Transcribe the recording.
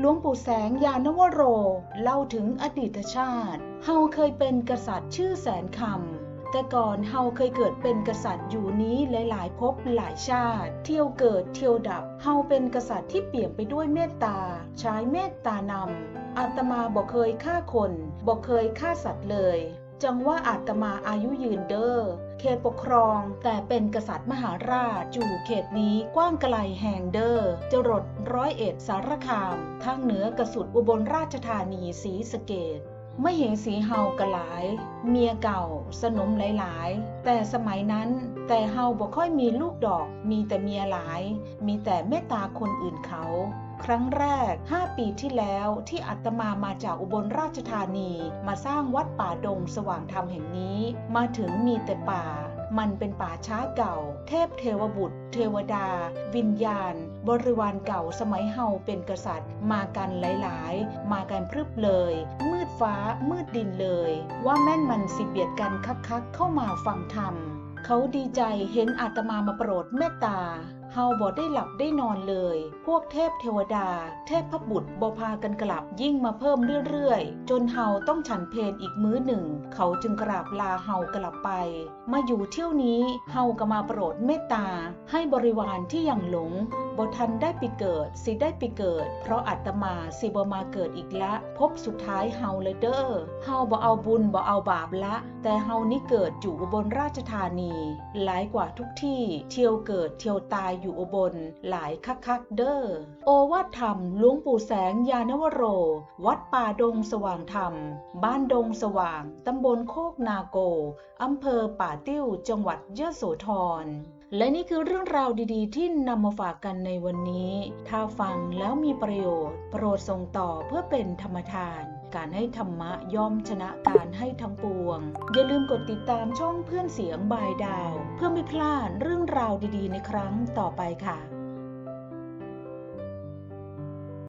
หลวงปู่แสงยานวโร เล่าถึงอดีตชาติ เฮาเคยเป็นกษัตริย์ชื่อแสนคำ แต่ก่อนเฮาเคยเกิดเป็นกษัตริย์อยู่นี้หลายๆภพหลายชาติ เที่ยวเกิดเที่ยวดับ เฮาเป็นกษัตริย์ที่เปี่ยมไปด้วยเมตตา ใช้เมตตานำอาตมาบอกเคยฆ่าคนบอกเคยฆ่าสัตว์เลย จังว่าอาตมาอายุยืนเด้อเขตปกครอง แต่เป็นกษัตริย์มหาราชจู่เขตนี้กว้างไกลแห่งเดอร์จรดร้อยเอ็ดสารคาม ทางเหนือกระสุดอุบลราชธานีศรีสะเกดไม่เห็นสีเฮากะหลาย เมียเก่า สนมหลายๆ แต่สมัยนั้นแต่เฮาบ่ค่อยมีลูกดอก มีแต่เมียหลาย มีแต่เมตตาคนอื่นเขา ครั้งแรก 5 ปีที่แล้วที่อาตมามาจากอุบลราชธานี มาสร้างวัดป่าดงสว่างธรรมแห่งนี้ มาถึงมีแต่ป่า มันเป็นป่าช้าเก่า เทพเทวบุตร เทวดา วิญญาณ บริวารเก่าสมัยเฮาเป็นกษัตริย์ มากันหลายๆ มากันพรึบเลย มืดฟ้ามืดดินเลย ว่าแม่นมันสิเบียดกันคักๆเข้ามาฟังธรรมเขาดีใจเห็นอาตมามาโปรดเมตตาเฮาบ่ได้หลับได้นอนเลย พวกเทพเทวดา เทพพบุตรบ่พากันกลับยิ่งมาเพิ่มเรื่อยๆ จนเฮาต้องฉันเพลอีกมื้อหนึ่ง เขาจึงกราบลาเฮากลับไป มาอยู่เที่ยวนี้เฮาก็มาโปรดเมตตา ให้บริวารที่ยังหลงบ่ทันได้ไปเกิด สิได้ไปเกิด เพราะอาตมาสิบ่มาเกิดอีกละ พบสุดท้ายเฮาเลยเด้อเฮาบ่เอาบุญบ่เอาบาปละ แต่เฮานี่เกิดอยู่บลราชธานี หลายกว่าทุกที่ เที่ยวเกิดเที่ยวตายอยู่อุบลหลายคักๆเดอ้อโอวาทธรรมหลวงปู่แสงยานวโร วัดป่าดงสว่างธรรม บ้านดงสว่าง ตำบลโคกนาโก อำเภอป่าติ้วจังหวัดยโสธร และนี่คือเรื่องราวดีๆ ที่นำมาฝากกันในวันนี้ ถ้าฟังแล้วมีประโยชน์ โปรดส่งต่อเพื่อเป็นธรรมทาน การให้ธรรมะย่อมชนะการให้ทั้งปวง อย่าลืมกดติดตามช่องเพื่อนเสียงบายดาว เพื่อไม่พลาดเรื่องราวดีๆ ในครั้งต่อไปค่ะ